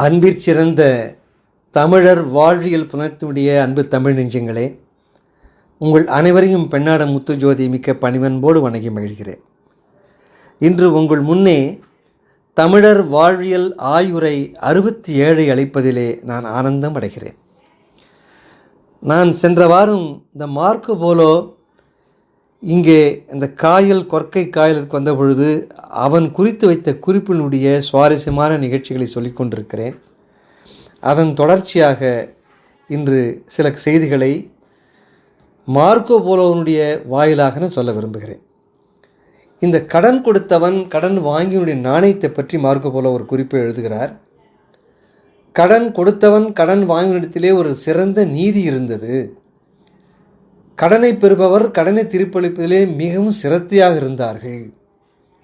அன்பிற்சிறந்த தமிழர் வாழ்வியல் புணர்த்துடைய அன்பு தமிழ் நெஞ்சங்களே உங்கள் அனைவரையும் பெண்ணாட முத்துஜோதி மிக்க பணிவன்போடு வணங்கி மகிழ்கிறேன். இன்று உங்கள் முன்னே தமிழர் வாழ்வியல் ஆயுரை அறுபத்தி ஏழை அளிப்பதிலே நான் ஆனந்தம் அடைகிறேன். நான் சென்ற வாரம் இந்த மார்க்கு போலோ இங்கே இந்த காயல் கொற்கை காயலுக்கு வந்த பொழுது அவன் குறித்து வைத்த குறிப்பினுடைய சுவாரஸ்யமான நிகழ்ச்சிகளை சொல்லிக் கொண்டிருக்கிறேன். அதன் தொடர்ச்சியாக இன்று சில செய்திகளை மார்க்கோ போலோவனுடைய வாயிலாக நான் சொல்ல விரும்புகிறேன். இந்த கடன் கொடுத்தவன் கடன் வாங்கியனுடைய நாணயத்தை பற்றி மார்க்கோ போலோ ஒரு குறிப்பை எழுதுகிறார். கடன் கொடுத்தவன் கடன் வாங்கினிடத்திலே ஒரு சிறந்த நீதி இருந்தது. கடனை பெறுபவர் கடனை திருப்பளிப்பதிலே மிகவும் சிரத்தையாக இருந்தார்கள்.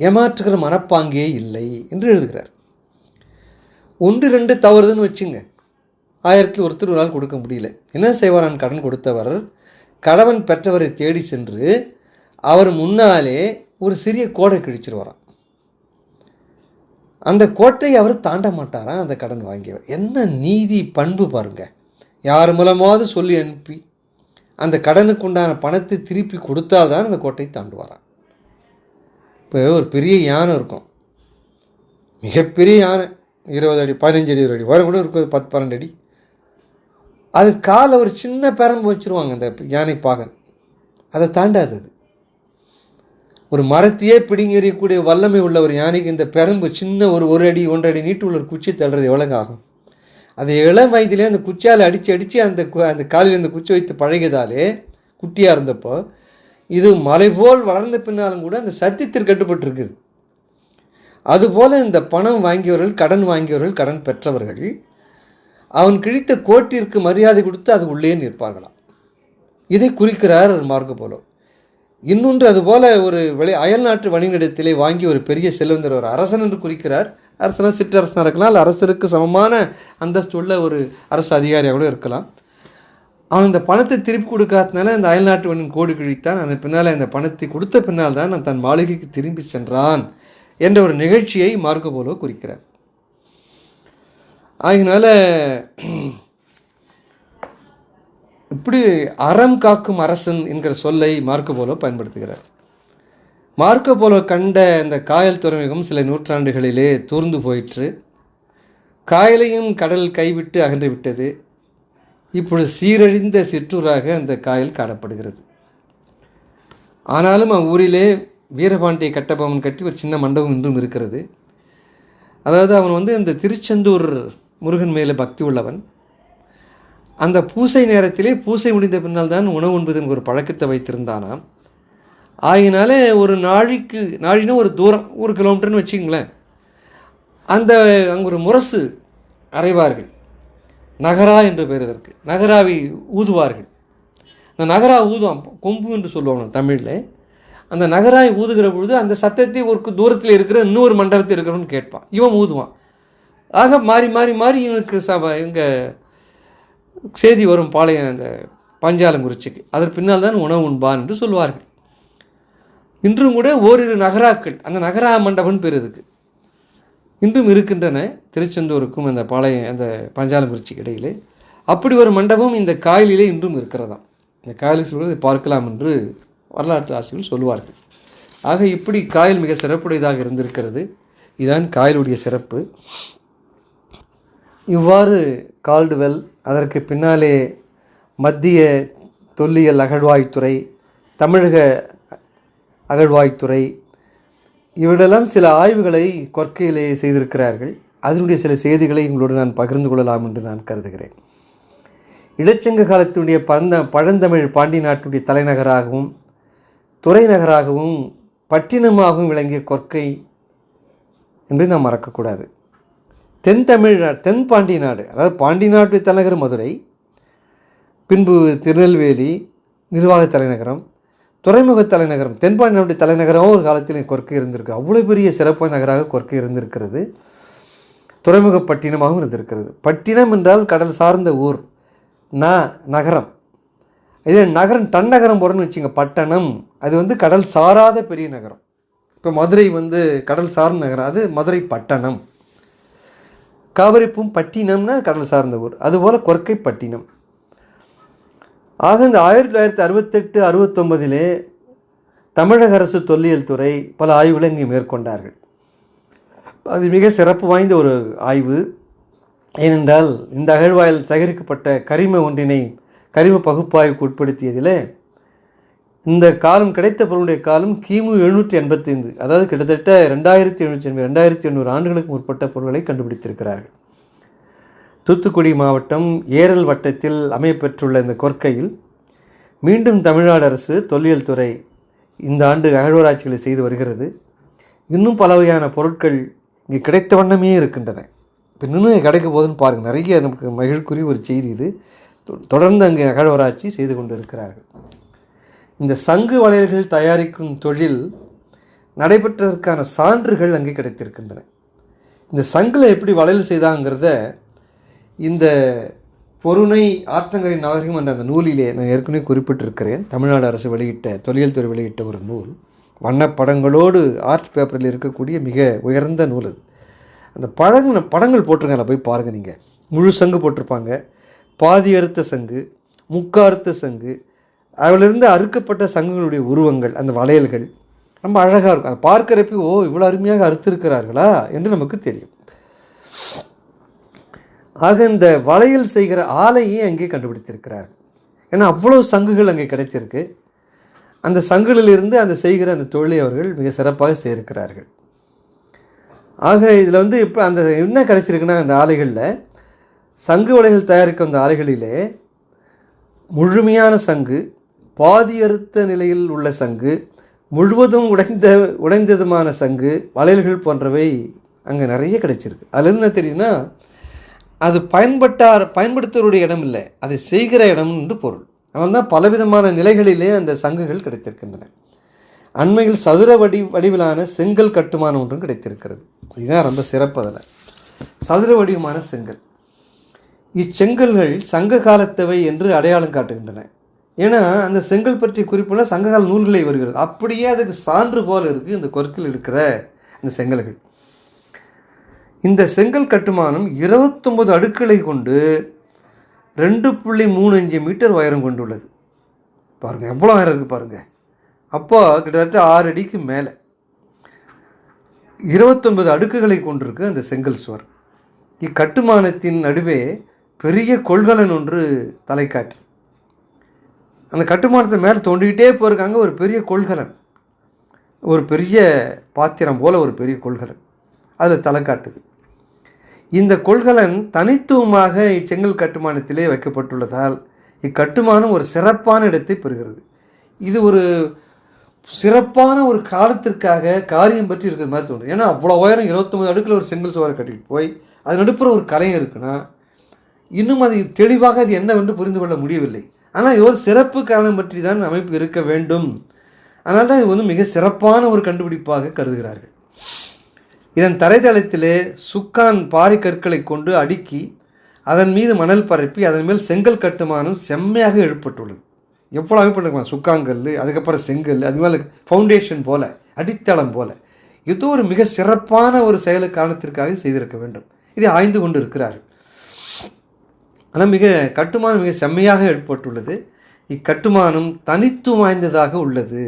ஏமாற்றுகிற மனப்பாங்கே இல்லை என்று எழுதுகிறார். ஒன்று ரெண்டு தவறுதுன்னு வச்சுங்க. ஆயிரத்தில் ஒருத்தர் ஒரு ஆள் கொடுக்க முடியல. என்ன செய்வாரான் கடன் கொடுத்தவர் கடவன் பெற்றவரை தேடி சென்று அவர் முன்னாலே ஒரு சிறிய கோடை கிழிச்சிருவாராம். அந்த கோட்டை அவர் தாண்ட மாட்டாராம் அந்த கடன் வாங்கியவர். என்ன நீதி பண்பு பாருங்க. யார் மூலமாவது சொல்லி அனுப்பி அந்த கடனுக்கு உண்டான பணத்தை திருப்பி கொடுத்தால்தான் அந்த கோட்டையை தாண்டு வரான் இப்போ ஒரு பெரிய யானை இருக்கும். மிகப்பெரிய யானை. இருபது அடி பதினஞ்சு அடி இருபது அடி. வரும் கூட இருக்கும் பத்து பன்னெண்டு அடி. அது காலை ஒரு சின்ன பெரம்பு வச்சுருவாங்க அந்த யானை பாகன். அதை தாண்டாது அது. ஒரு மரத்தையே பிடுங்கி எறியக்கூடிய வல்லமை உள்ள ஒரு யானைக்கு இந்த பெரம்பு சின்ன ஒரு ஒரு அடி ஒன்றரை அடி நீட்டு உள்ள ஒரு குச்சி தள்ளுறது எவ்வளோங்க ஆகும்? அந்த இளம் வயதிலே அந்த குச்சியால் அடித்து அடித்து அந்த கு- அந்த காலில் அந்த குச்சி வைத்து பழகியதாலே குட்டியாக இருந்தப்போ இது மலை போல் வளர்ந்த பின்னாலும் கூட அந்த சத்தியத்திற்கு கட்டுப்பட்டிருக்குது. அதுபோல் இந்த பணம் வாங்கியவர்கள் கடன் வாங்கியவர்கள் கடன் பெற்றவர்கள் அவன் கிழித்த கோட்டிற்கு மரியாதை கொடுத்து அது உள்ளே நிற்பார்களாம். இதை குறிக்கிறார் மார்க்க போலோ இன்னொன்று அதுபோல் ஒரு வெளி அயல்நாட்டு வணிகத்திலே வாங்கி ஒரு பெரிய செல்வந்தர் ஒரு அரசன் என்று குறிக்கிறார். அரசனா சிற்றரசனாக இருக்கலாம் இல்லை அரசருக்கு சமமான அந்தஸ்து உள்ள ஒரு அரசு அதிகாரியாக கூட இருக்கலாம். அவன் இந்த பணத்தை திருப்பி கொடுக்காதனால இந்த அயல்நாட்டு வணிகன் கோடு கிழித்தான். அந்த பின்னால் இந்த பணத்தை கொடுத்த பின்னால் தான் நான் தன் மாளிகைக்கு திரும்பி சென்றான் என்ற ஒரு நிகழ்ச்சியை மார்க்கோ போலோ குறிக்கிறார். ஆகினால இப்படி அறம் காக்கும் அரசன் என்கிற சொல்லை மார்க்கோ போலோ பயன்படுத்துகிறார். மார்க்கோ போலோ கண்ட இந்த காயல் துறைமுகம் சில நூற்றாண்டுகளிலே தூர்ந்து போயிற்று. காயலையும் கடல் கைவிட்டு அகன்று விட்டது. இப்பொழுது சீரழிந்த சிற்றூராக அந்த காயல் காணப்படுகிறது. ஆனாலும் அவ்வூரிலே வீரபாண்டிய கட்டபொம்மன் கட்டி ஒரு சின்ன மண்டபம் இன்றும் இருக்கிறது. அதாவது அவன் வந்து இந்த திருச்செந்தூர் முருகன் மேலே பக்தி உள்ளவன். அந்த பூசை நேரத்திலே பூசை முடிந்த பின்னால் தான் உணவு உண்பது ஒரு பழக்கத்தை வைத்திருந்தானாம். ஆகினால ஒரு நாழிக்கு நாழினா ஒரு தூரம் ஒரு கிலோமீட்டர்னு வச்சுங்களேன் அந்த அங்கே ஒரு முரசு அறைவார்கள். நகரா என்று பெயர் இதற்கு. நகராவை ஊதுவார்கள். அந்த நகரா ஊதுவான் கொம்பு என்று சொல்லுவாங்க தமிழில். அந்த நகராய் ஊதுகிற பொழுது அந்த சத்தத்தை ஒரு தூரத்தில் இருக்கிற இன்னொரு மண்டபத்தில் இருக்கிறோன்னு கேட்பான். இவன் ஊதுவான். ஆக மாறி மாறி மாறி இவனுக்கு சப இங்கே செய்தி வரும் பாளையம் அந்த பஞ்சாலங்குறிச்சிக்கு. அதற்கு பின்னால் தான் உணவு உண்பான் என்று சொல்வார்கள். இன்றும் கூட ஓரிரு நகராக்கள் அந்த நகரா மண்டபம்னு பேர் இதுக்கு இன்றும் இருக்கின்றன திருச்செந்தூருக்கும் அந்த பாளையம் அந்த பஞ்சாலங்குறிச்சிக்கு இடையிலே. அப்படி ஒரு மண்டபம் இந்த காயலிலே இன்றும் இருக்கிறதாம். இந்த காயலில் சொல்வதை பார்க்கலாம் என்று வரலாற்று ஆசிரியர்கள் சொல்லுவார்கள். ஆக இப்படி காயல் மிக சிறப்புடையதாக இருந்திருக்கிறது. இதுதான் காயலுடைய சிறப்பு. இவ்வாறு கால்டுவெல் அதற்கு பின்னாலே மத்திய தொல்லியல் அகழ்வாய்த்துறை தமிழக அகழ்வாய்த்துறை. இவர்களெல்லாம் சில ஆய்வுகளை கொற்கையிலே செய்திருக்கிறார்கள். அதனுடைய சில செய்திகளை உங்களோடு நான் பகிர்ந்து கொள்ளலாம் என்று நான் கருதுகிறேன். இடைச்சங்க காலத்தினுடைய பந்த பழந்தமிழ் பாண்டி நாட்டினுடைய தலைநகராகவும் துறைநகராகவும் பட்டினமாகவும் விளங்கிய கொற்கை என்று நாம் மறக்கக்கூடாது. தென் தமிழ் தென் பாண்டி நாடு அதாவது பாண்டி நாட்டு தலைநகர் மதுரை பின்பு திருநெல்வேலி நிர்வாக தலைநகரம் துறைமுக தலைநகரம் தென்பாண்டி தலைநகரமும் தலைநகரம் ஒரு காலத்தில் கொர்க்கு இருந்திருக்கு. அவ்வளோ பெரிய சிறப்பு நகராக கொர்க்கு இருந்திருக்கிறது. துறைமுக பட்டினமாகவும் இருந்திருக்கிறது. பட்டினம் என்றால் கடல் சார்ந்த ஊர் ந நகரம். இதே நகரம் தன்னகரம் போகிறோன்னு வச்சுங்க பட்டணம். அது வந்து கடல் சாராத பெரிய நகரம். இப்போ மதுரை வந்து கடல் சார்ந்த நகரம். அது மதுரை பட்டணம். காவிரிப்பும் பட்டினம்னா கடல் சார்ந்த ஊர். அதுபோல் கொர்க்கை பட்டினம். ஆக இந்த ஆயிரத்தி தொள்ளாயிரத்தி அறுபத்தெட்டு அறுபத்தொம்பதிலே தமிழக அரசு தொல்லியல் துறை பல ஆய்வுகளை இங்கே மேற்கொண்டார்கள். அது மிக சிறப்பு வாய்ந்த ஒரு ஆய்வு. ஏனென்றால் இந்த அகழ்வாயில் சேகரிக்கப்பட்ட கரிம ஒன்றினை கரிம பகுப்பாய்வுக்கு உட்படுத்தியதில் இந்த காலம் கிடைத்த பொருளுடைய காலம் கிமு எழுநூற்றி எண்பத்தைந்து. அதாவது கிட்டத்தட்ட ரெண்டாயிரத்தி எழுநூற்றி எண்பது ரெண்டாயிரத்தி எண்ணூறு ஆண்டுகளுக்கு முற்பட்ட பொருள்களை கண்டுபிடித்திருக்கிறார்கள். தூத்துக்குடி மாவட்டம் ஏரல் வட்டத்தில் அமையப்பெற்றுள்ள இந்த கொற்கையில் மீண்டும் தமிழ்நாடு அரசு தொல்லியல் துறை இந்த ஆண்டு அகழ்வாராய்ச்சிகளை செய்து வருகிறது. இன்னும் பல வகையான பொருட்கள் இங்கே கிடைத்த வண்ணமே இருக்கின்றன. இப்போ இன்னும் கிடைக்க போகுதுன்னு பாருங்கள் நிறைய நமக்கு மகிழ்க்குரிய ஒரு செய்தி இது. தொ- தொடர்ந்து அங்கே அகழ்வராய்ச்சி செய்து கொண்டு இருக்கிறார்கள் இந்த சங்கு வளையல்கள் தயாரிக்கும் தொழில் நடைபெற்றதற்கான சான்றுகள் அங்கே கிடைத்திருக்கின்றன. இந்த சங்கில் எப்படி வளையல் செய்தாங்கிறத இந்த பொருணை ஆற்றங்கரை நாகரிகம் என்ற அந்த நூலிலே நான் ஏற்கனவே குறிப்பிட்டிருக்கிறேன். தமிழ்நாடு அரசு வெளியிட்ட தொழில் துறை வெளியிட்ட ஒரு நூல். வண்ணப்படங்களோடு ஆர்ட் பேப்பரில் இருக்கக்கூடிய மிக உயர்ந்த நூல் அது. அந்த படங்கள் படங்கள் போட்டிருங்க போய் பாருங்கள் நீங்கள் முழு சங்கு போட்டிருப்பாங்க. பாதி அறுத்த சங்கு முக்காறுத்த சங்கு அதிலிருந்து அறுக்கப்பட்ட சங்குகளுடைய உருவங்கள் அந்த வளையல்கள். ரொம்ப அழகாக இருக்கும். அதை பார்க்கிறப்ப ஓ இவ்வளோ அருமையாக அறுத்திருக்கிறார்களா என்று நமக்கு தெரியும். ஆக இந்த வளையல் செய்கிற ஆலையே அங்கே கண்டுபிடித்திருக்கிறார். ஏன்னா அவ்வளோ சங்குகள் அங்கே கிடைத்திருக்கு. அந்த சங்குகளிலிருந்து அந்த செய்கிற அந்த தொழிலை அவர்கள் மிக சிறப்பாக செய்திருக்கிறார்கள். ஆக இதில் வந்து இப்போ அந்த என்ன கிடைச்சிருக்குன்னா அந்த ஆலைகளில் சங்கு வலைகள் தயாரிக்கும் அந்த ஆலைகளிலே முழுமையான சங்கு பாதி அறுத்த நிலையில் உள்ள சங்கு முழுவதும் உடைந்த உடைந்ததுமான சங்கு வளையல்கள் போன்றவை அங்கே நிறைய கிடைச்சிருக்கு. அதுலேருந்து என்ன தெரியுதுன்னா அது பயன்பட்டார் பயன்படுத்துவருடைய இடம் இல்லை. அதை செய்கிற இடம் என்று பொருள். அதனால் தான் பலவிதமான நிலைகளிலே அந்த சங்குகள் கிடைத்திருக்கின்றன. அண்மையில் சதுர வடி வடிவிலான செங்கல் கட்டுமானம் ஒன்றும் கிடைத்திருக்கிறது. இதுதான் ரொம்ப சிறப்பு அதில். சதுர வடிவமான செங்கல். இச்செங்கல்கள் சங்க காலத்தவை என்று அடையாளம் காட்டுகின்றன. ஏன்னா அந்த செங்கல் பற்றி குறிப்புள்ள சங்ககால நூல்களை வருகிறது. அப்படியே அதுக்கு சான்று போல் இருக்குது இந்த கொற்கில் இருக்கிற அந்த செங்கல்கள். இந்த செங்கல் கட்டுமானம் இருபத்தொம்பது அடுக்களை கொண்டு ரெண்டு புள்ளி மூணு அஞ்சு மீட்டர் உயரம் கொண்டுள்ளது. பாருங்கள் எவ்வளோ உயரம் இருக்குது பாருங்கள் அப்போ கிட்டத்தட்ட ஆறு அடிக்கு மேலே. இருபத்தொன்பது அடுக்குகளை கொண்டிருக்கு அந்த செங்கல் சுவர். இக்கட்டுமானத்தின் நடுவே பெரிய கொள்கலன் ஒன்று தலை அந்த கட்டுமானத்தை மேலே தோண்டிக்கிட்டே போயிருக்காங்க ஒரு பெரிய கொள்கலன். ஒரு பெரிய பாத்திரம் போல் ஒரு பெரிய கொள்கலன். அதில் தலை காட்டுது. இந்த கொள்கலன் தனித்துவமாக இச்செங்கல் கட்டுமானத்திலே வைக்கப்பட்டுள்ளதால் இக்கட்டுமானம் ஒரு சிறப்பான இடத்தை பெறுகிறது. இது ஒரு சிறப்பான ஒரு காலத்திற்காக காரியம் பற்றி இருக்கிற மாதிரி தோணும் ஏன்னா அவ்வளோ உயரம் இருபத்தொம்பது அடுக்கில் ஒரு செங்கல் சுவரை கட்டிட்டு போய் அது நடுப்புற ஒரு கலையம் இருக்குன்னா இன்னும் அது தெளிவாக அது என்னவென்று புரிந்து கொள்ள முடியவில்லை. ஆனால் இது ஒரு சிறப்பு காரணம் பற்றி தான் அமைப்பு இருக்க வேண்டும். அதனால் தான் இது வந்து மிக சிறப்பான ஒரு கண்டுபிடிப்பாக கருதுகிறார்கள். இதன் தரைதளத்திலே சுக்கான் பாறை கற்களை கொண்டு அடுக்கி அதன் மீது மணல் பரப்பி அதன் மேல் செங்கல் கட்டுமானம் செம்மையாக எழுப்பட்டுள்ளது எவ்வளோ அமைப்பு பண்ணிருக்கலாம் சுக்காங்கல் அதுக்கப்புறம் செங்கல் அது மேலே ஃபவுண்டேஷன் போல் அடித்தளம் போல். இது ஒரு மிக சிறப்பான ஒரு செயலு காரணத்திற்காக செய்திருக்க வேண்டும். இதை ஆய்ந்து கொண்டு இருக்கிறார்கள். ஆனால் மிக கட்டுமானம் மிக செம்மையாக ஏற்பட்டுள்ளது இக்கட்டுமானம் தனித்துவம் வாய்ந்ததாக உள்ளது.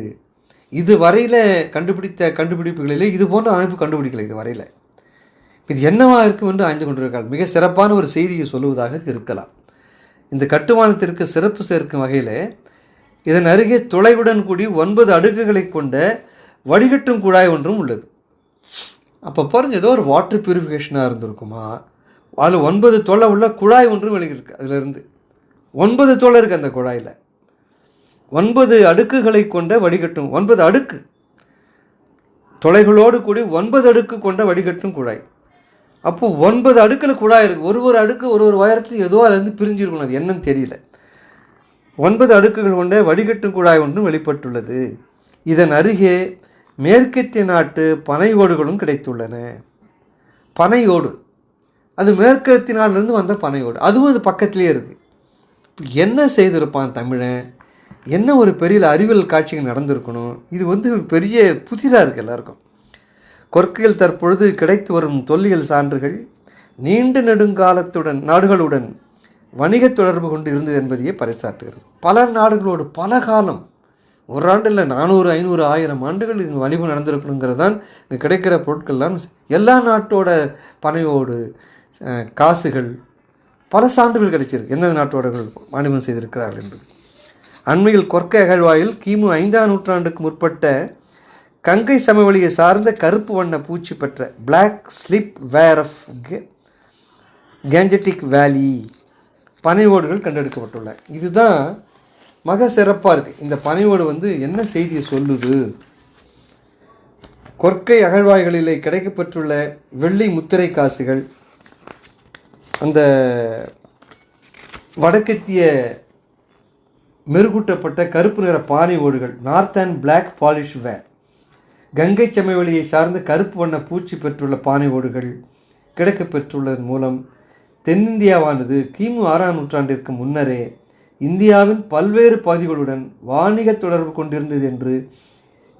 இது வரையில் கண்டுபிடித்த கண்டுபிடிப்புகளிலே இது போன்ற அமைப்பு கண்டுபிடிக்கல இது வரையில் இது என்னவா இருக்கும் என்று ஆய்ந்து கொண்டிருக்காள் மிக சிறப்பான ஒரு செய்தியை சொல்லுவதாக இருக்கலாம். இந்த கட்டுமானத்திற்கு சிறப்பு சேர்க்கும் வகையில் இதன் அருகே துளைவுடன் கூடி ஒன்பது அடுக்குகளை கொண்ட வடிகட்டும் குழாய் ஒன்றும் உள்ளது. அப்போ பாருங்கள் ஏதோ ஒரு வாட்டர் பியூரிஃபிகேஷனாக இருந்திருக்குமா? அதில் ஒன்பது தொலை உள்ள குழாய் ஒன்றும் வெளியிருக்கு அதிலிருந்து ஒன்பது தொலை இருக்குது அந்த குழாயில். ஒன்பது அடுக்குகளை கொண்ட வடிகட்டும். ஒன்பது அடுக்கு. தொலைகளோடு கூடி ஒன்பது அடுக்கு கொண்ட வடிகட்டும் குழாய். அப்போ ஒன்பது அடுக்கில் குழாய் இருக்குது ஒரு ஒரு அடுக்கு ஒரு ஒரு உயரத்தில் ஏதோ அதுலேருந்து பிரிஞ்சிருக்கணும் அது என்னன்னு தெரியல. ஒன்பது அடுக்குகள் கொண்ட வடிகட்டும் குழாய் ஒன்றும் வெளிப்பட்டுள்ளது. இதன் அருகே மேற்கத்திய நாட்டு பனை ஓடுகளும் கிடைத்துள்ளன. பனையோடு. அது மேற்கத்திய நாட்டிலிருந்து வந்த பனையோடு. அதுவும் அது பக்கத்திலே இருக்குது என்ன செய்திருப்பான் தமிழன்? என்ன ஒரு பெரிய அறிவியல் காட்சிகள் நடந்திருக்கணும்? இது வந்து பெரிய புதிதாக இருக்குது எல்லாருக்கும். கொற்கையில் தற்பொழுது கிடைத்து வரும் தொல்லியல் சான்றுகள் நீண்ட நெடுங்காலத்துடன் நாடுகளுடன் வணிக தொடர்பு கொண்டு இருந்தது என்பதையே பறைசாற்றுகிறது. பல நாடுகளோடு பல காலம் ஒரு ஆண்டு இல்லை நானூறு ஐநூறு ஆயிரம் ஆண்டுகள் இங்கே வணிகம் நடந்திருக்கணுங்கிறது தான் இங்கே கிடைக்கிற பொருட்கள்லாம். எல்லா நாட்டோட பனையோடு காசுகள் பல சான்றுகள் கிடைச்சிருக்கு. எந்தெந்த நாட்டோட வணிகம் செய்திருக்கிறார்கள் என்பது. அண்மையில் கொற்கை அகழ்வாயில் கிமு ஐந்தாம் நூற்றாண்டுக்கு முற்பட்ட கங்கை சமவெளியை சார்ந்த கருப்பு வண்ண பூச்சி பெற்ற black slip ware of Gangetic valley பனை ஓடுகள் கண்டெடுக்கப்பட்டுள்ளன. இதுதான் மக சிறப்பாக இருக்குது இந்த பனை ஓடு வந்து என்ன செய்தியை சொல்லுது? கொற்கை அகழ்வாய்களிலே கிடைக்கப்பெற்றுள்ள வெள்ளி முத்திரை காசுகள் அந்த வடக்கத்திய மெருகூட்டப்பட்ட கருப்பு நிற பானை ஓடுகள் north and black polish ware Ganga சமவெளியை சார்ந்த கருப்பு வண்ண பூச்சி பெற்றுள்ள பானை ஓடுகள் கிடைக்க பெற்றுள்ளதன் மூலம் தென்னிந்தியாவானது கிமு ஆறாம் நூற்றாண்டிற்கு முன்னரே இந்தியாவின் பல்வேறு பகுதிகளுடன் வாணிக தொடர்பு கொண்டிருந்தது என்று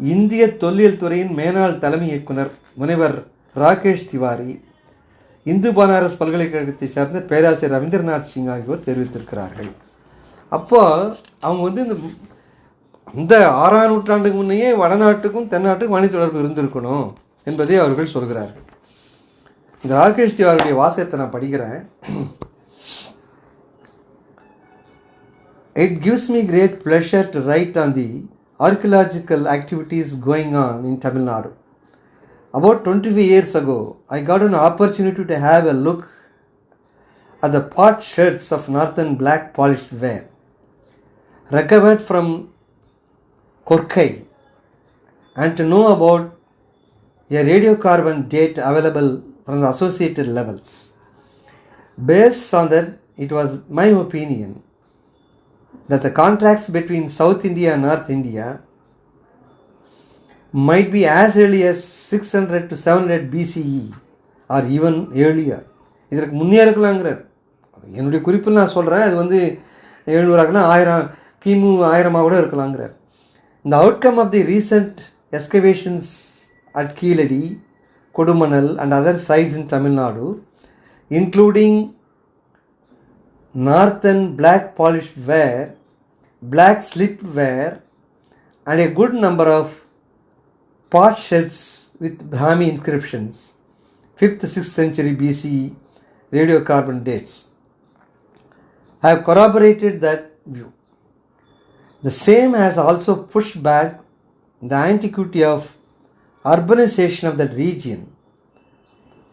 இந்திய தொல்லியல் துறையின் மேனாள் தலைமை இயக்குனர் முனைவர் ராகேஷ் திவாரி இந்து பனாரஸ் பல்கலைக்கழகத்தை சார்ந்த பேராசிரியர் ரவீந்திரநாத் சிங் ஆகியோர் தெரிவித்திருக்கிறார்கள். அப்போ அவங்க வந்து இந்த அந்த ஆறாம் நூற்றாண்டுக்கு முன்னையே வடநாட்டுக்கும் தென்னாட்டுக்கும் வாணி தொடர்பு இருந்திருக்கணும் என்பதை அவர்கள் சொல்கிறார்கள் இந்த ராகேஷ் திவாருடைய வாசகத்தை நான் படிக்கிறேன் It gives me great pleasure to write on the archaeological activities going on in Tamil Nadu. About 25 years ago, I got an opportunity to have a look at the pot shirts of northern black polished ware recovered from Korkai and to know about a radiocarbon date available from the associated levels. Based on that, it was my opinion that the contracts between South India and North India might be as early as 600 to 700 BCE or even earlier. இதற்கு முன்னே இருக்கலாங்கிறார் என்னுடைய குறிப்பில் நான் சொல்கிறேன் அது வந்து எழுநூறாகலாம் ஆயிரம் கிமு ஆயிரமாவோட கூட இருக்கலாங்கிறார் இந்த outcome of the recent excavations at Keezhadi Kodumanal and other sites in Tamil Nadu including northern black polish ware black slip ware and a good number of pot with Brahmi Brahmi inscriptions, 5th 6th BC radio carbon dates I have corroborated that view. The same has also pushed back the antiquity of urbanization of that region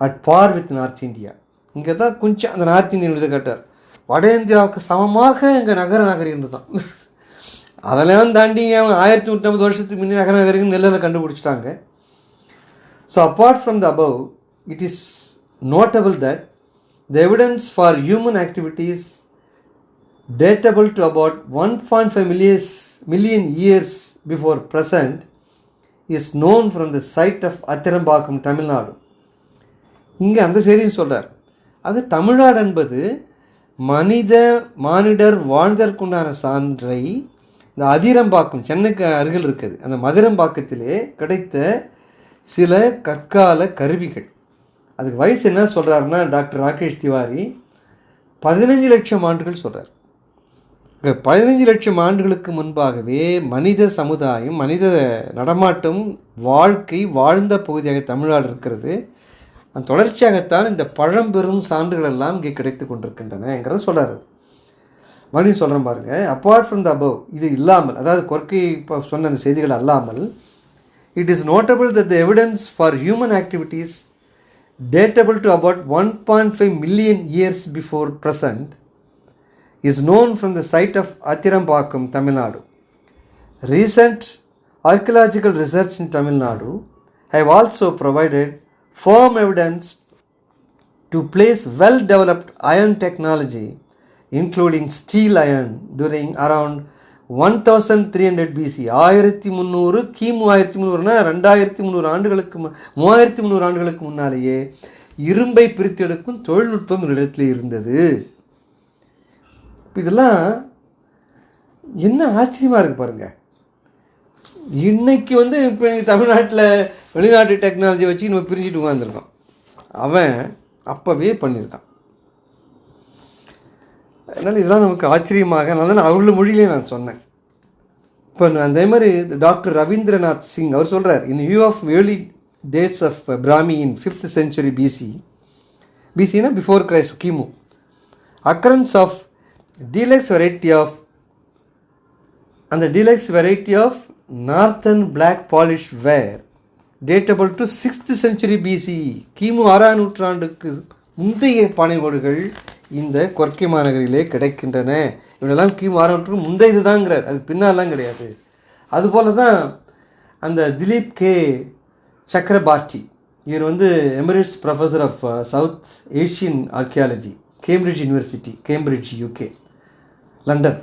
at par with North India. இங்கே தான் கொஞ்சம் அந்த north Indian இது கேட்டார். வட இந்தியாவுக்கு சமமாக எங்கள் நகர நகரின்னு தான். அதெல்லாம் தாண்டி அவங்க ஆயிரத்தி நூற்றம்பது வருஷத்துக்கு முன்னே நகர நகரின்னு நெல்லில் கண்டுபிடிச்சிட்டாங்க. So apart from the above it is notable that the evidence for human activities datable to about 1.5 million, million years before present is known from the site of of Tamil Tamil Nadu இங்கே அந்த செய்தியும் சொல்கிறார் ஆக தமிழ்நாடு என்பது மனித மானிடர் வாழ்ந்ததற்குண்டான சான்றை இந்த அதிரம்பாக்கம் சென்னைக்கு அருகில் இருக்குது. அந்த மதுரம்பாக்கத்திலே கிடைத்த சில கற்கால கருவிகள். அதுக்கு வயசு என்ன சொல்கிறாருன்னா டாக்டர் ராகேஷ் திவாரி பதினஞ்சு லட்சம் ஆண்டுகள் சொல்கிறார் பதினஞ்சு லட்சம் ஆண்டுகளுக்கு முன்பாகவே மனித சமுதாயம் மனித நடமாட்டம் வாழ்க்கை வாழ்ந்த பகுதியாக தமிழ்நாடு இருக்கிறது. அந்த தொடர்ச்சியாகத்தான் இந்த பழம்பெரும் சான்றுகள் எல்லாம் இங்கே கிடைத்து கொண்டிருக்கின்றனங்கிறத சொல்கிறார் மறுபடியும் சொல்கிறேன் பாருங்கள் அப்பார்ட் ஃப்ரம் த அபவ் இது இல்லாமல் அதாவது கொர்க்கை இப்போ சொன்ன அந்த செய்திகள் அல்லாமல் it is notable that the evidence for human activities datable to about one point five million years before present is known from the site of Athirambakkam, Tamil Nadu. Recent archaeological research in Tamil Nadu have also provided firm evidence to place well developed iron technology, including steel iron, during around 1300 BC ஆயிரத்தி முந்நூறு கிமு ஆயிரத்தி முந்நூறுனா ரெண்டாயிரத்தி முந்நூறு ஆண்டுகளுக்கு மு- மூவாயிரத்தி முந்நூறு ஆண்டுகளுக்கு முன்னாலேயே இரும்பை பிரித்தெடுக்கும் தொழில்நுட்பம் இடத்துல இருந்தது இதெல்லாம் என்ன ஆச்சரியமாக இருக்குது பாருங்கள் இன்னைக்கு வந்து இப்போ தமிழ்நாட்டில் வெளிநாட்டு டெக்னாலஜி வச்சு நம்ம பிரிஞ்சுட்டு உட்காந்துருக்கோம் அவன் அப்போவே பண்ணியிருக்கான். அதனால் இதெல்லாம் நமக்கு ஆச்சரியமாக நான் தான் அவர்கள் மொழியிலே நான் சொன்னேன். இப்போ அதே மாதிரி டாக்டர் ரவீந்திரநாத் சிங் அவர் சொல்கிறார் in view of early dates of Brahmi in fifth century BC பிசினா before Christ கிமு. Occurrence of deluxe variety of அந்த deluxe variety of northern black polished ware datable to sixth century BC கிமு ஆறாம் நூற்றாண்டுக்கு முந்தைய பானைகோடுகள் இந்த கொர்க்கை மாநகரிலே கிடைக்கின்றன. இவனெல்லாம் கிமு ஆறாம் நூற்றுக்கு முந்தைய இதுதாங்கிறார் அது பின்னாலாம் கிடையாது. அதுபோல தான் அந்த திலீப் கே. சக்கரபாட்டி இவர் வந்து emeritus professor of South Asian archaeology Cambridge University Cambridge UK London.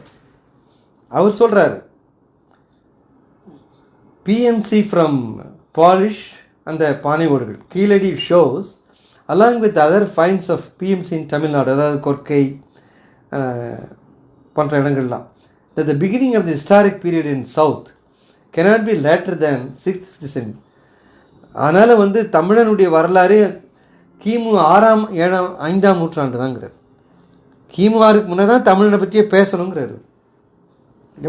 அவர் சொல்கிறார் பிஎம்சி ஃப்ரம் பாலிஷ் அந்த பானை ஓடுகள் Keezhadi shows along with other finds of PMC in Tamil Nadu அதாவது கொர்க்கை போன்ற இடங்கள்லாம். The beginning of the historic period in South cannot be later than sixth fifth cent அதனால் வந்து தமிழனுடைய வரலாறு கிமு ஆறாம் ஏழாம் ஐந்தாம் நூற்றாண்டு தாங்கிறார் கிமு முன்னே தான் தமிழனை பற்றியே பேசணுங்கிறாரு.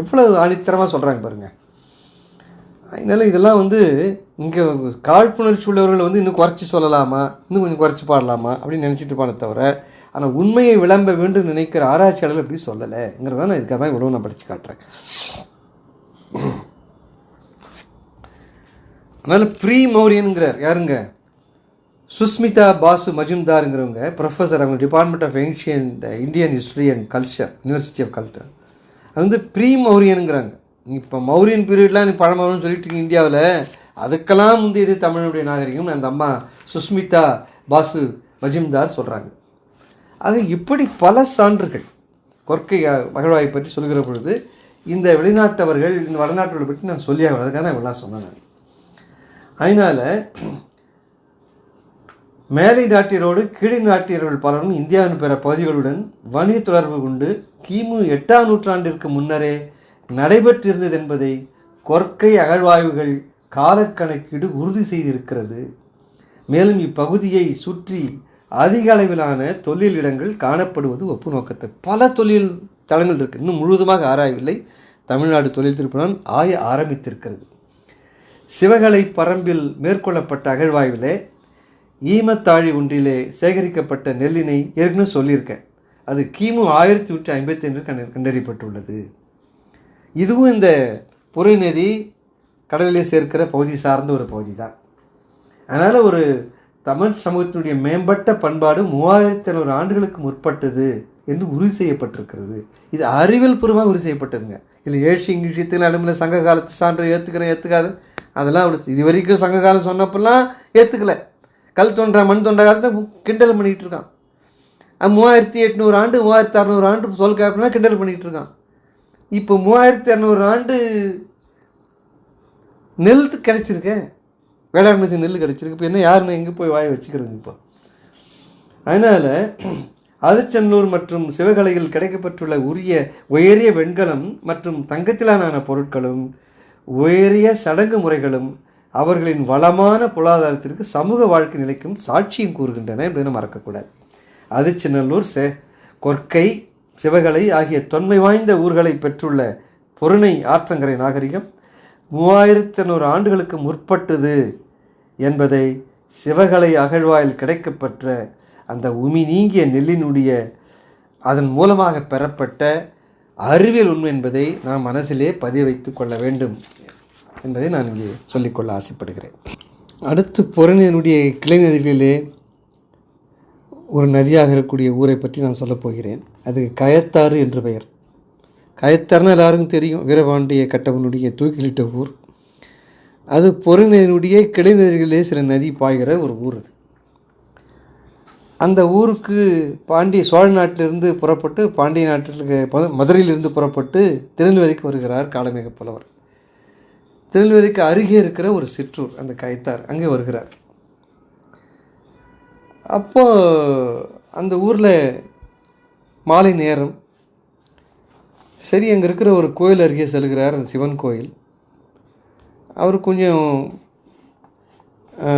எவ்வளவு ஆணித்தரமாக சொல்கிறாங்க பாருங்கள் அதனால் இதெல்லாம் வந்து இங்கே காழ்ப்புணர்ச்சி உள்ளவர்கள் வந்து இன்னும் குறைச்சி சொல்லலாமா? இன்னும் கொஞ்சம் குறைச்சி பாடலாமா? அப்படின்னு நினச்சிட்டு இருப்பானே தவிர ஆனால் உண்மையை விளம்ப வேண்டும் நினைக்கிற ஆராய்ச்சியாளர்கள் அப்படி சொல்லலைங்கிறத நான் இதுக்காக தான் இவ்வளோ நான் படித்து காட்டுறேன். அதனால் ப்ரீ மௌரியனுங்கிறார். யாருங்க? சுஸ்மிதா பாசு மஜும்தாருங்கிறவங்க ப்ரொஃபஸர் அவங்க department of ancient Indian history and culture university of culture அது வந்து ப்ரீ மௌரியனுங்கிறாங்க இப்போ மௌரியன் பீரியட்லாம் நீ பழமௌரியன்னு சொல்லிட்டு இருக்கீங்க இந்தியாவில் அதுக்கெல்லாம் முந்தையது தமிழனுடைய நாகரிகம் அந்த அம்மா சுஸ்மிதா பாசு மஜிம்தார் சொல்கிறாங்க ஆக இப்படி பல சான்றுகள் கொர்க்கை மகழ்வாயை பற்றி சொல்கிற பொழுது இந்த வெளிநாட்டவர்கள் இந்த வடநாட்டவர்களை பற்றி நான் சொல்லியாக ஆகணும் அதுக்காக நான் இவ்வளோ சொன்னேன் அதனால் மேலை நாட்டியரோடு கீழே நாட்டியர்கள் பலரும் இந்தியாவின் பிற பகுதிகளுடன் வணிக தொடர்பு கொண்டு கிமு எட்டாம் நூற்றாண்டிற்கு முன்னரே நடைபெற்றிருந்தது என்பதை கொற்கை அகழ்வாய்வுகள் காலக்கணக்கீடு உறுதி செய்திருக்கிறது. மேலும் இப்பகுதியை சுற்றி அதிக அளவிலான தொழில் இடங்கள் காணப்படுவது ஒப்பு நோக்கத்தை பல தொழில் தளங்கள் இருக்குது இன்னும் முழுவதுமாக ஆராயவில்லை. தமிழ்நாடு தொழில் திருப்பினால் ஆய ஆரம்பித்திருக்கிறது. சிவகலை பரம்பில் மேற்கொள்ளப்பட்ட அகழ்வாய்விலே ஈமத்தாழி ஒன்றிலே சேகரிக்கப்பட்ட நெல்லினை ஏற்கனவே சொல்லியிருக்கேன். அது கிமு ஆயிரத்தி நூற்றி ஐம்பத்தி ஐந்து கண்ட கண்டறியப்பட்டுள்ளது. இதுவும் இந்த புறநதி கடலிலே சேர்க்கிற பகுதி சார்ந்த ஒரு பகுதி தான். அதனால் ஒரு தமிழ் சமூகத்தினுடைய மேம்பட்ட பண்பாடு மூவாயிரத்தி ஐநூறு ஆண்டுகளுக்கு முற்பட்டது என்று உறுதி செய்யப்பட்டிருக்கிறது. இது அறிவியல் பூர்வமாக உறுதி செய்யப்பட்டதுங்க. இல்லை ஏழு இங்கிலீஷத்தில் நடுமில் சங்க காலத்து சான்று ஏற்றுக்கிறேன் ஏற்றுக்காது அதெல்லாம் அப்படி இது வரைக்கும் சங்க காலம் சொன்னப்பெல்லாம் ஏற்றுக்கல கல் தோன்ற மண் தோன்ற காலத்தை கிண்டல் பண்ணிகிட்டு இருக்கான். மூவாயிரத்தி எட்நூறு ஆண்டு மூவாயிரத்தி அறநூறு ஆண்டு தொல்காப்பினா கிண்டல் பண்ணிகிட்டு இருக்கான். இப்போ மூவாயிரத்தி இரநூறு ஆண்டு நெல் கிடச்சிருக்கு. வேளாண் மிஷின் நெல் கிடச்சிருக்கு. இப்போ என்ன யாருன்னு எங்கே போய் வாய வச்சுக்கிறது இப்போ? அதனால் அதிர்ச்சென்னூர் மற்றும் சிவகலையில் கிடைக்கப்பட்டுள்ள உரிய உயரிய வெண்கலம் மற்றும் தங்கத்திலான பொருட்களும் உயரிய சடங்கு முறைகளும் அவர்களின் வளமான பொருளாதாரத்திற்கு சமூக வாழ்க்கை நிலைக்கும் சாட்சியும் கூறுகின்றன என்பதை மறக்கக்கூடாது. அதிர்ச்சிநல்லூர் செ கொற்கை சிவகலை ஆகிய தொன்மை வாய்ந்த ஊர்களை பெற்றுள்ள பொருணை ஆற்றங்கரை நாகரிகம் மூவாயிரத்தி நூறு ஆண்டுகளுக்கு முற்பட்டது என்பதை சிவகலை அகழ்வாயில் கிடைக்கப்பெற்ற அந்த உமி நீங்கிய நெல்லினுடைய அதன் மூலமாக பெறப்பட்ட அறிவியல் உண்மை என்பதை நாம் மனசிலே பதிய வைத்து கொள்ள வேண்டும். என்பதை நான் இங்கே சொல்லிக்கொள்ள ஆசைப்படுகிறேன். அடுத்து பொருணினுடைய கிளை நதிகளிலே ஒரு நதியாக இருக்கக்கூடிய ஊரை பற்றி நான் சொல்லப் போகிறேன். அது கயத்தாறு என்று பெயர். கயத்தாறுனா எல்லாருக்கும் தெரியும். வீரபாண்டிய கட்டவனுடைய தூக்கிலிட்ட ஊர். அது பொருநதியினுடைய கிளை நதிகளிலே சில நதி பாய்கிற ஒரு ஊர் அது. அந்த ஊருக்கு பாண்டிய சோழ நாட்டிலிருந்து புறப்பட்டு பாண்டிய நாட்டிற்கு மதுரையிலிருந்து புறப்பட்டு திருநெல்வேலிக்கு வருகிறார் காலமேக புலவர் திருநெல்வேலிக்கு அருகே இருக்கிற ஒரு சிற்றூர் அந்த கைத்தார் அங்கே வருகிறார். அப்போ அந்த ஊரில் மாலை நேரம். சரி அங்கே இருக்கிற ஒரு கோயில் அருகே செல்கிறார் அந்த சிவன் கோயில். அவர் கொஞ்சம்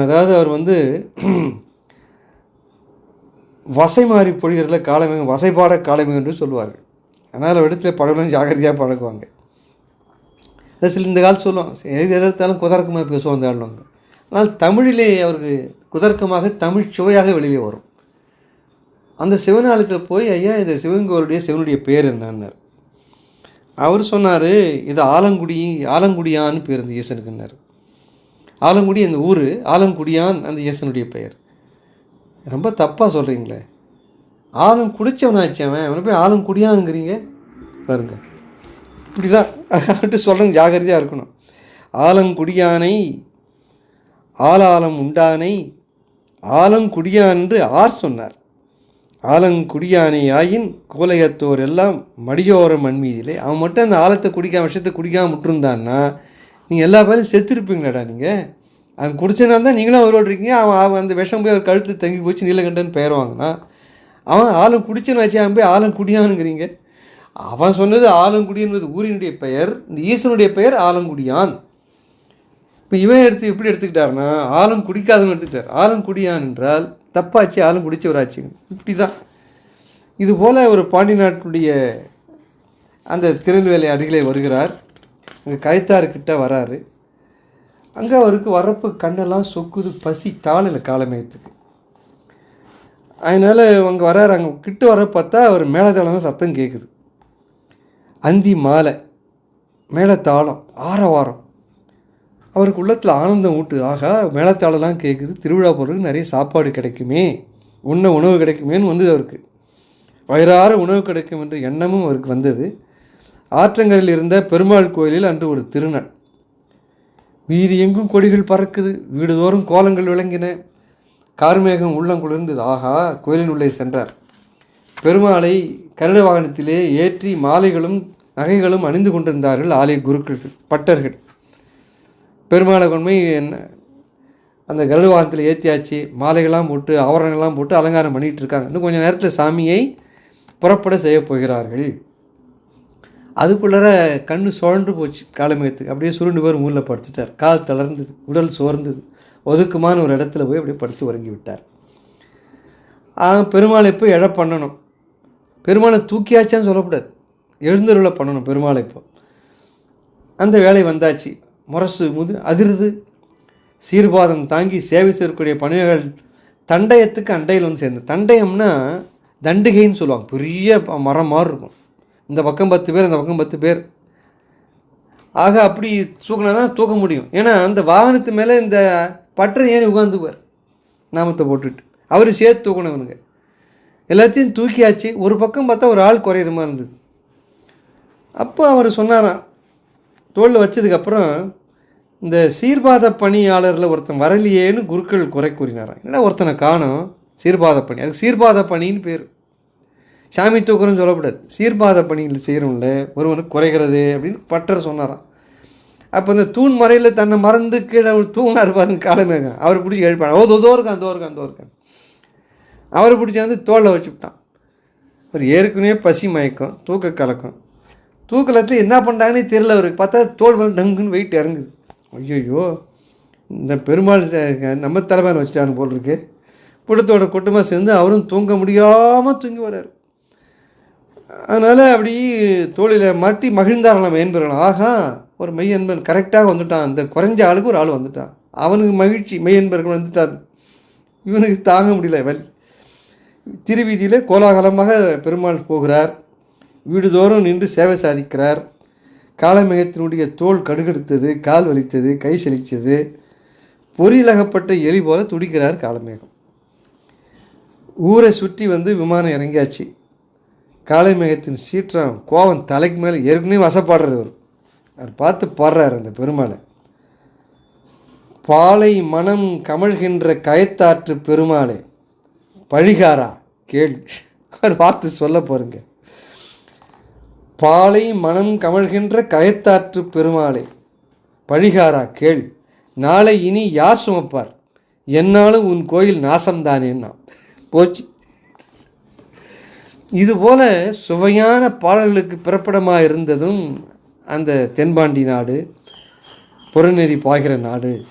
அதாவது அவர் வந்து வசை மாறி பொழிகிறதுல காலமே வசைபாட காலமே என்று சொல்லுவார்கள். அதனால் இடத்துல பழகணும் ஜாகிரதையாக பழகுவாங்க. சில இந்த காலத்து சொல்லுவோம் எது எடுத்தாலும் குதர்க்கமாக பேசுவோம் அந்த ஆளுங்க ஆனால் தமிழிலே அவருக்கு குதர்க்கமாக தமிழ் சுவையாக வெளியே வரும். அந்த சிவனாலயத்தில் போய் ஐயா இந்த சிவங்கோளுடைய சிவனுடைய பேர் என்னன்னார்? அவர் சொன்னார் இது ஆலங்குடி ஆலங்குடியான்னு பேர் இந்த ஈசனுக்குன்னார். ஆலங்குடி அந்த ஊர் ஆலங்குடியான் அந்த ஈசனுடைய பெயர். ரொம்ப தப்பாக சொல்கிறீங்களே ஆலம் குடித்தவனாச்சு அவன் அவனை போய் ஆலம் குடியானுங்கிறீங்க பாருங்க. இப்படி தான் அப்படின்ட்டு சொல்கிறேன் ஜாகிரதையாக இருக்கணும். ஆலங்குடியானை ஆலாலம் உண்டானை ஆலங்குடியான் என்று ஆர் சொன்னார். ஆலங்குடியானை ஆயின் கோலகத்தோர் எல்லாம் மடியோர மண் அவன் மட்டும் அந்த ஆழத்தை குடிக்காம விஷயத்தை குடிக்காமல் விட்டுருந்தான்னா நீங்கள் எல்லா பேரும் செத்துருப்பீங்களாடா நீங்கள் அவன் குடிச்சனால தான் நீங்களும் அவரோடு இருக்கீங்க. அவன் அவன் அந்த விஷம் போய் அவர் கழுத்து தங்கி போச்சு நீலகண்டன் பெயர் வாங்கினா அவன் ஆளும் குடிச்சன்னு வச்சு அவன் போய் ஆளும் குடியானுங்கிறீங்க. அவன் சொன்னது ஆலங்குடி என்பது ஊரினுடைய பெயர் இந்த ஈசனுடைய பெயர் ஆலங்குடியான். இப்போ இவன் எடுத்து எப்படி எடுத்துக்கிட்டாருன்னா ஆலம் குடிக்காதவன் எடுத்துக்கிட்டார். ஆலம் குடியான் என்றால் தப்பாச்சு ஆலம் குடிச்சவராச்சு இப்படி தான் இது போல் ஒரு பாண்டி நாட்டுடைய அந்த திருநெல்வேலி அருகிலே வருகிறார். அங்கே கைத்தாறுக்கிட்ட வராரு. அங்கே அவருக்கு வரப்பு கண்ணெல்லாம் சொக்குது பசி தாளில் காலமயத்துக்கு அதனால் அங்கே வராரு. அங்கே கிட்ட வர பார்த்தா அவர் மேலதளம் சத்தம் கேட்குது அந்தி மாலை மேலத்தாளம் ஆரவாரம். அவருக்கு உள்ளத்தில் ஆனந்தம் ஊட்டு. ஆகா மேலத்தாளம்லாம் கேட்குது திருவிழா போகிறதுக்கு நிறைய சாப்பாடு கிடைக்குமே உண்ண உணவு கிடைக்குமேன்னு வந்தது அவருக்கு. வயிறார உணவு கிடைக்கும் என்ற எண்ணமும் அவருக்கு வந்தது. ஆற்றங்கரையில் இருந்த பெருமாள் கோயிலில் அன்று ஒரு திருநாள். வீதி எங்கும் கொடிகள் பறக்குது வீடுதோறும் கோலங்கள் விளங்கின. கார்மேகம் உள்ளம் குளிர்ந்தது. ஆகா கோயிலின் உள்ளே சென்றார். பெருமாளை கருட வாகனத்திலே ஏற்றி மாலைகளும் நகைகளும் அணிந்து கொண்டிருந்தார்கள் ஆலய குருக்கள் பட்டர்கள். பெருமாளை கொண்மை என்ன அந்த கருட வாகனத்தில் ஏற்றியாச்சு மாலைகள்லாம் போட்டு ஆவரணங்கள்லாம் போட்டு அலங்காரம் பண்ணிகிட்டு இருக்காங்க. இன்னும் கொஞ்சம் நேரத்தில் சாமியை புறப்பட செய்ய போகிறார்கள். அதுக்குள்ளார கண்ணு சுழன்று போச்சு காலமேகத்துக்கு. அப்படியே சுருண்டு பேர் ஊரில் படுத்துட்டார். கால் தளர்ந்தது உடல் சோர்ந்தது. ஒதுக்குமான ஒரு இடத்துல போய் அப்படியே படுத்து உறங்கி விட்டார் பெருமாளை போய் எழ பண்ணணும். பெருமாளை தூக்கியாச்சான்னு சொல்லக்கூடாது. எழுந்தருளை பண்ணணும் பெருமாளை இப்போ. அந்த வேலை வந்தாச்சு. முரசு முது அதிருது. சீர்பாதம் தாங்கி சேவை செய்யக்கூடிய பணியாளர்கள் தண்டயத்துக்கு அண்டையில் வந்து சேர்ந்து தண்டயம்னா தண்டிகைன்னு சொல்லுவாங்க. பெரிய மரம் மாதிரி இருக்கும். இந்த பக்கம் பத்து பேர் இந்த பக்கம் பத்து பேர். ஆக அப்படி தூக்கினா தான் தூக்க முடியும். ஏன்னா அந்த வாகனத்து மேலே இந்த பற்றை ஏறி உட்காந்துக்குவார் நாமத்தை போட்டுட்டு. அவர் சேர்த்து தூக்கணவனுங்க எல்லாத்தையும் தூக்கியாச்சு. ஒரு பக்கம் பார்த்தா ஒரு ஆள் குறையிற மாதிரி இருந்தது. அப்போ அவர் சொன்னாராம் தோளில் வச்சதுக்கப்புறம் இந்த சீர்பாத பணியாளரில் ஒருத்தன் வரலையேன்னு குருக்கள் குறை கூறினாராம். என்னடா ஒருத்தனை காணும்? சீர்பாத பணி. அதுக்கு சீர்பாத பணின்னு பேர். சாமி தூக்குறன்னு சொல்லக்கூடாது. சீர்பாத பணியில் செய்கிறோம்ல ஒருவனுக்கு குறைகிறது அப்படின்னு பட்டர் சொன்னாராம். அப்போ இந்த தூண் மறையில் தன்னை மறந்து கீழே தூங்கினார் பாருங்க காலமேங்க அவர் பிடிச்சி எழுப்பாங்க ஓ தோ இருக்கான் தோ இருக்கான் தோ இருக்கான். அவரை பிடிச்சி வந்து தோளில் வச்சுவிட்டான் அவர் ஏற்கனவே பசி மயக்கம் தூக்க கலக்கம். தூக்கலத்தில் என்ன பண்ணுறாங்கன்னே தெரியல அவருக்கு. பார்த்தா தோல் வந்து டங்குன்னு வெயிட் இறங்குது. ஐயோ இந்த பெருமாள் நம்ம தலைமையில் வச்சுட்டான்னு போல் இருக்கு. கூட்டத்தோட கூட்டமாக சேர்ந்து அவரும் தூங்க முடியாமல் தூங்கி வர்றார். அதனால் அப்படி தோளில் மாட்டி மகிழ்ந்தாரலாம் மெயின்பர்கள் ஆகா ஒரு மெய் என்பன் கரெக்டாக வந்துட்டான். அந்த குறைஞ்ச ஆளுக்கு ஒரு ஆள் வந்துட்டான். அவனுக்கு மகிழ்ச்சி மெய் என்பர்கள் வந்துட்டார் இவனுக்கு தாங்க முடியல வலி. திருவீதியில் கோலாகலமாக பெருமாள் போகிறார். வீடுதோறும் நின்று சேவை சாதிக்கிறார். காலமேகத்தினுடைய தோல் கடுகெடுத்தது கால் வலித்தது கை செலித்தது. பொறியிலகப்பட்ட எலி போல துடிக்கிறார் காலமேகம். ஊரை சுற்றி வந்து விமானம் இறங்கியாச்சு. காளைமேகத்தின் சீற்றம் கோவம் தலைக்கு மேலே ஏற்கனவே வசப்படுறவர் அவர் அவர் பார்த்து பாடுறார் அந்த பெருமாளை. பாலை மனம் கமழ்கின்ற கயத்தாற்று பெருமாளே பழிகாரா? கேள். அவர் பார்த்து சொல்ல போறேங்க பாலை மனம் கமழ்கின்ற கயத்தாற்று பெருமாளே. பழிகாரா? கேள். நாளை இனி யார் சுமப்பார்? என்னாலும் உன் கோயில் நாசம்தானேன்னா. போச்சு. இதுபோல சுவையான பாடல்களுக்கு பிறப்பிடமாக இருந்ததும் அந்த தென்பாண்டி நாடு புறநெறி பாய்கிற நாடு.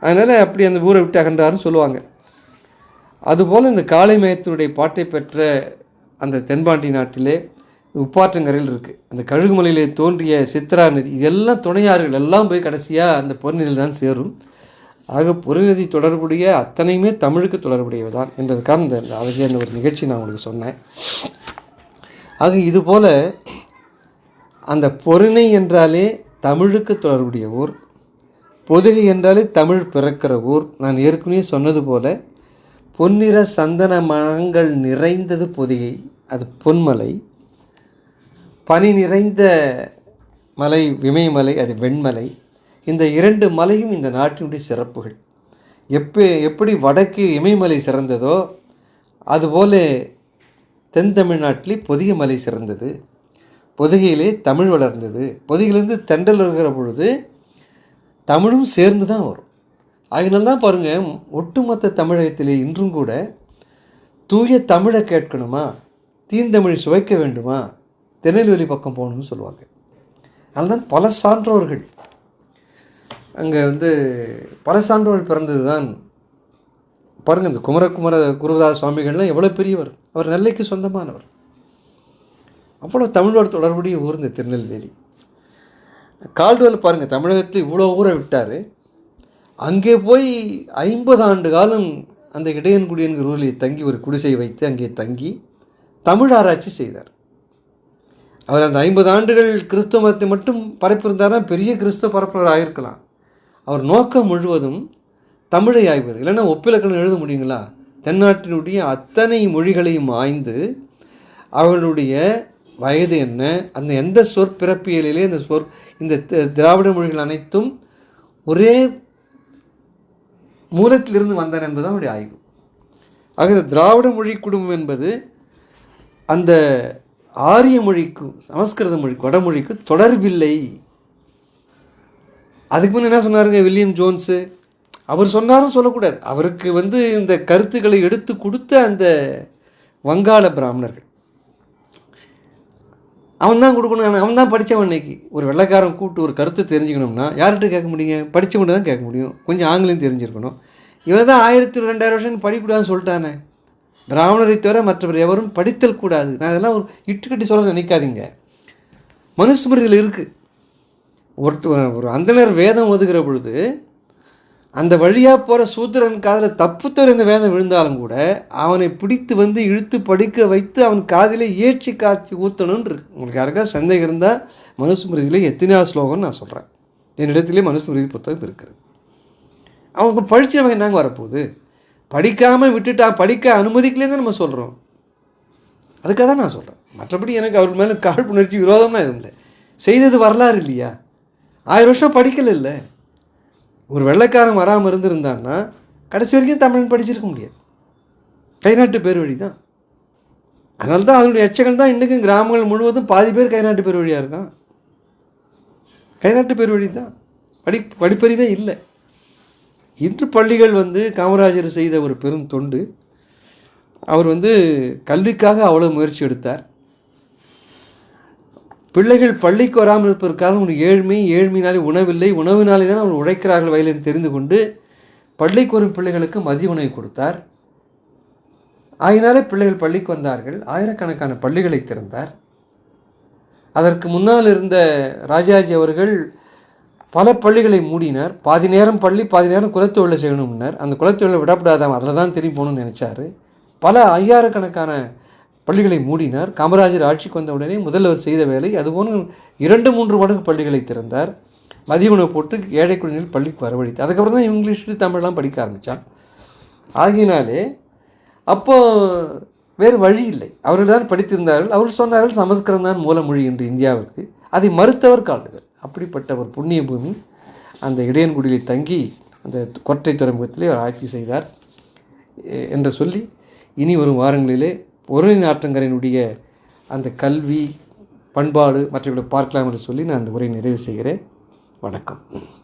அதனால் அப்படி அந்த ஊரை விட்டு அகன்றாருன்னு சொல்லுவாங்க. அதுபோல் இந்த காளை மயத்தினுடைய பாட்டை பெற்ற அந்த தென்பாண்டி நாட்டிலே உப்பாற்றங்கரையில் இருக்குது அந்த கழுகுமலையிலே தோன்றிய சித்ரா நதி இதெல்லாம் துணையாறுகள் எல்லாம் போய் கடைசியாக அந்த பொருநிலையில் தான் சேரும். ஆக பொருநதி தொடர்புடைய அத்தனையுமே தமிழுக்கு தொடர்புடையவை தான் என்பதற்காக இந்த அழகிய அந்த ஒரு நிகழ்ச்சி நான் உங்களுக்கு சொன்னேன். ஆக இதுபோல் அந்த பொருணை என்றாலே தமிழுக்கு தொடர்புடைய ஊர் பொதுகை என்றாலே தமிழ் பிறக்கிற ஊர் நான் ஏற்கனவே சொன்னது போல் பொன்னிற சந்தன மரங்கள் நிறைந்தது பொதிகை அது பொன்மலை. பனி நிறைந்த மலை விமயமலை அது வெண்மலை. இந்த இரண்டு மலையும் இந்த நாட்டினுடைய சிறப்புகள். எப்போ எப்படி வடக்கு இமயமலை சிறந்ததோ அதுபோல தென் தமிழ்நாட்டிலே பொதிகை மலை சிறந்தது. பொதிகையிலே தமிழ் வளர்ந்தது. பொதிகையிலேருந்து தென்றல் வருகிற பொழுது தமிழும் சேர்ந்து தான் வரும். அதனால தான் பாருங்கள் ஒட்டுமொத்த தமிழகத்திலே இன்றும் கூட தூய தமிழை கேட்கணுமா? தீந்தமிழ் சுவைக்க வேண்டுமா? திருநெல்வேலி பக்கம் போகணும்னு சொல்லுவாங்க. அதுதான் பல சான்றோர்கள் அங்கே வந்து பல சான்றோர்கள் பிறந்தது தான். பாருங்கள் இந்த குமரகுமர குருதாஸ் சுவாமிகள்லாம் எவ்வளோ பெரியவர். அவர் நெல்லைக்கு சொந்தமானவர். அவ்வளோ தமிழோட தொடர்புடைய ஊர் இந்த திருநெல்வேலி. கால்டுவல் பாருங்கள் தமிழகத்தில் இவ்வளோ ஊரை விட்டார். அங்கே போய் ஐம்பது ஆண்டு காலம் அந்த இடையன்குடி என்கிற ஊரில் தங்கி ஒரு குடிசை வைத்து அங்கே தங்கி தமிழ் ஆராய்ச்சி செய்தார். அவர் அந்த ஐம்பது ஆண்டுகள் கிறிஸ்துவ மதத்தை மட்டும் பரப்பியிருந்தார்னா பெரிய கிறிஸ்துவ பரப்புனர் ஆகிருக்கலாம் அவர் நோக்கம் முழுவதும் தமிழை ஆய்வது. இல்லைன்னா ஒப்பிலக்கணம் எழுத முடியுங்களா? தென்னாட்டினுடைய அத்தனை மொழிகளையும் ஆய்ந்து அவர்களுடைய வயது என்ன? அந்த எந்த சொற் பிறப்பியலிலே இந்த சொற் இந்த தி- திராவிட மொழிகள் அனைத்தும் ஒரே மூலத்திலிருந்து வந்தன என்பது அவனுடைய ஆய்வு. ஆக இந்த திராவிட மொழி குடும்பம் என்பது அந்த ஆரிய மொழிக்கும் சமஸ்கிருத மொழிக்கு வடமொழிக்கு தொடர்பில்லை. அதுக்கு முன்ன என்ன சொன்னாருங்க வில்லியம் ஜோன்ஸு? அவர் சொன்னாரும் சொல்லக்கூடாது. அவருக்கு வந்து இந்த கருத்துக்களை எடுத்து கொடுத்த அந்த வங்காள பிராமணர்கள். அவன் தான் கொடுக்கணும் அவன் தான் படித்தவன் இன்னைக்கு. ஒரு வெள்ளைக்காரன் கூப்பிட்டு ஒரு கருத்தை தெரிஞ்சுக்கணும்னா யார்கிட்ட கேட்க முடியுங்க படித்தவன்ட்டு தான் கேட்க முடியும். கொஞ்சம் ஆங்கிலம் தெரிஞ்சிருக்கணும். இவர் தான் ஆயிரத்தி ரெண்டாயிரம் வருஷம் படிக்கூடாதுன்னு சொல்லிட்டானே. பிராமணரை தவிர மற்றவர் எவரும் படித்தல் கூடாது. நான் இதெல்லாம் ஒரு இட்டுக்கட்டி சொல்ல நினைக்காதீங்க. மனுஸ்மிருதியில் இருக்குது ஒரு ஒரு அந்தனர் வேதம் ஒதுகிற பொழுது அந்த வழியாக போகிற சூத்திரன் காதில் தப்பு இந்த வேதம் விழுந்தாலும் கூட அவனை பிடித்து வந்து இழுத்து படிக்க வைத்து அவன் காதில் ஏற்றி காட்சி ஊற்றணும்னு இருக்கு. உங்களுக்கு யாருக்கா சந்தேகம் இருந்தால் மனுஸ்மிருதியில் எத்தனையா ஸ்லோகம்னு நான் சொல்கிறேன் என்னிடத்திலே மனுஸ்மிருதி புத்தகம் இருக்கிறது. அவங்க படித்தவங்க என்னங்க வரப்போகுது? படிக்காமல் விட்டுட்டான் படிக்க அனுமதிக்கலேன்னு நம்ம சொல்கிறோம் அதுக்காக தான் நான் சொல்கிறேன் மற்றபடி எனக்கு அவர் மேலே காழ்ப்புணர்ச்சி விரோதம்லாம் எதுவும் இல்லை. செய்தது வரலாறு இல்லையா? ஆயிரம் வருஷம் படிக்கல இல்லை. ஒரு வெள்ளைக்காரன் வராமல் இருந்திருந்தான்னா கடைசி வரைக்கும் தமிழன் படிச்சிருக்க முடியாது. கைநாட்டு பேர் வழி தான். அதனால தான் அதனுடைய எச்சங்கள் தான் இன்றைக்கும் கிராமங்கள் முழுவதும் பாதி பேர் கைநாட்டு பேர் வழியாக இருக்கான். கைநாட்டு பேர் வழி தான். படி படிப்பறிவே இல்லை. இன்று பள்ளிகள் வந்து காமராஜர் செய்த ஒரு பெரும் தொண்டு. அவர் வந்து கல்விக்காக அவ்வளோ முயற்சி எடுத்தார். பிள்ளைகள் பள்ளிக்கு வராமல் இருப்பதற்காக ஒரு ஏழ்மை ஏழ்மையினாலே உணவில்லை. உணவினாலே தான் அவர் உழைக்கிறார்கள் வயலில் தெரிந்து கொண்டு பள்ளிக்கு வரும் பிள்ளைகளுக்கு மதிய உணவு கொடுத்தார். ஆயினாலே பிள்ளைகள் பள்ளிக்கு வந்தார்கள். ஆயிரக்கணக்கான பள்ளிகளை திறந்தார். அதற்கு முன்னால் இருந்த ராஜாஜி அவர்கள் பல பள்ளிகளை மூடினார். பாதி நேரம் பள்ளி பாதி நேரம் குலத்தொழிலை செய்யணும்னார். அந்த குலத்தொழிலை விடப்படாதாம் அதில் தான் திரும்பி போகணும்னு நினச்சாரு. பல ஐயாயிரக்கணக்கான பள்ளிகளை மூடினார். காமராஜர் ஆட்சிக்கு வந்த உடனே முதல்வர் செய்த வேலை அதுபோன்று இரண்டு மூன்று மடங்கு பள்ளிகளை திறந்தார். மதிய உணவு போட்டு ஏழை குழந்தைகள் பள்ளிக்கு வரவழைத்து அதுக்கப்புறம் தான் இங்கிலீஷ் தமிழ்லாம் படிக்க ஆரம்பித்தான் ஆகினாலே அப்போ வேறு வழி இல்லை. அவர்கள் தான் படித்திருந்தார்கள். அவர்கள் சொன்னார்கள் சமஸ்கிருதம் தான் மூலமொழி என்று இந்தியாவிற்கு. அதை மறுத்தவர் காட்டுகள் அப்படிப்பட்ட ஒரு புண்ணிய பூமி அந்த இடையன்குடியில் தங்கி அந்த கொற்றை துறைமுகத்திலே அவர் ஆட்சி செய்தார். என்று சொல்லி இனி வரும் வாரங்களிலே ஒரு ஆற்றங்கரையினுடைய அந்த கல்வி பண்பாடு மற்றவர்களை பார்க்கலாம் என்று சொல்லி நான் அந்த உரையை நிறைவு செய்கிறேன். வணக்கம்.